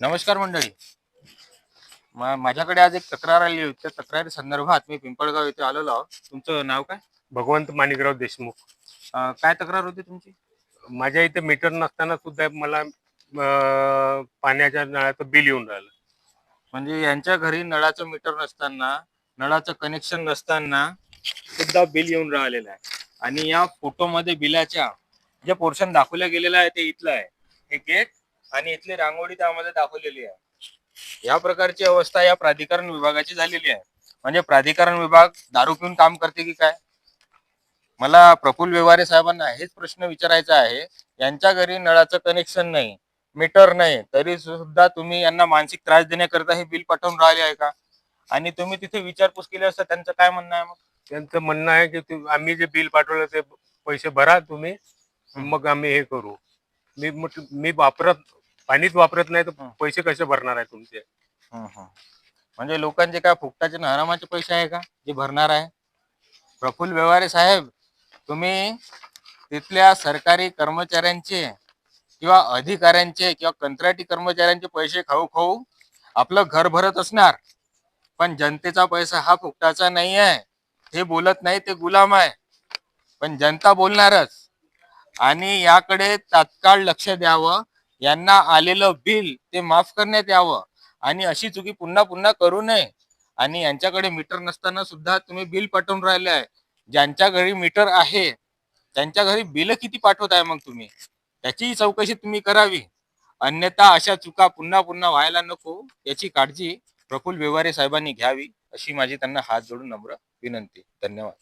नमस्कार मंडळी. माझ्याकडे आज एक तक्रार आली होती. त्या तक्रारी संदर्भात मी पिंपळगाव येथे आलेलो आहोत. तुमचं नाव काय? भगवंत माणिकराव देशमुख. अं, काय तक्रार होती तुमची? माझ्या इथे मीटर नसताना सुद्धा मला अं, पाण्याच्या नळाचं बिल येऊन राहिलं. म्हणजे यांच्या घरी नळाचं मीटर नसताना नळाचं कनेक्शन नसताना सुद्धा बिल येऊन राहिलेलं आहे. आणि या फोटोमध्ये बिलाच्या जे पोर्शन दाखवल्या गेलेलं आहे ते इथलं आहे. हे गेट आणि इथली रांगोळी त्यामध्ये दाखवलेली आहे. या प्रकारची अवस्था या प्राधिकरण विभागाची झालेली आहे. म्हणजे प्राधिकरण विभाग दारू पिऊन काम करते की काय? मला प्रफुल्ल व्यवहारे साहेबांना हेच प्रश्न विचारायचा आहे. यांच्या घरी नळाचं कनेक्शन नाही मीटर नाही तरी सुद्धा तुम्ही यांना मानसिक त्रास देण्याकरता हे बिल पाठवून राहिले आहे का? आणि तुम्ही तिथे विचारपूस केली असता त्यांचं काय म्हणणं आहे मग? त्यांचं म्हणणं आहे की आम्ही जे बिल पाठवलं ते पैसे भरा तुम्ही मग आम्ही हे करू. मी मी वापरत पाणीच वापरत नाही तर. पैसे कसे भरणार आहे तुमचे. म्हणजे लोकांचे काय फुकटाचे न हरामाचे पैसे आहे का? जे भरणार आहे? प्रफुल्ल व्यवहारे साहेब तुम्ही तिथल्या सरकारी कर्मचाऱ्यांचे किंवा अधिकाऱ्यांचे किंवा कंत्राटी कर्मचाऱ्यांचे पैसे खाऊ खाऊ आपलं घर भरत असणार. पण जनतेचा पैसा हा फुकटाचा नाही आहे. हे बोलत नाही ते गुलाम आहे. पण जनता बोलणारच. आणि याकडे तात्काळ लक्ष द्यावं. यांना आलेलं बिल ते माफ करण्यात यावं. आणि अशी चुकी पुन्हा पुन्हा करू नये. आणि यांच्याकडे मीटर नसताना सुद्धा तुम्ही बिल पाठवून राहिले आहे. ज्यांच्या घरी मीटर आहे त्यांच्या घरी बिल किती पाठवत आहे मग तुम्ही? त्याचीही चौकशी तुम्ही करावी. अन्यथा अशा चुका पुन्हा पुन्हा व्हायला नको. याची काळजी प्रफुल्ल व्यवहारे साहेबांनी घ्यावी अशी माझी त्यांना हात जोडून नम्र विनंती. धन्यवाद.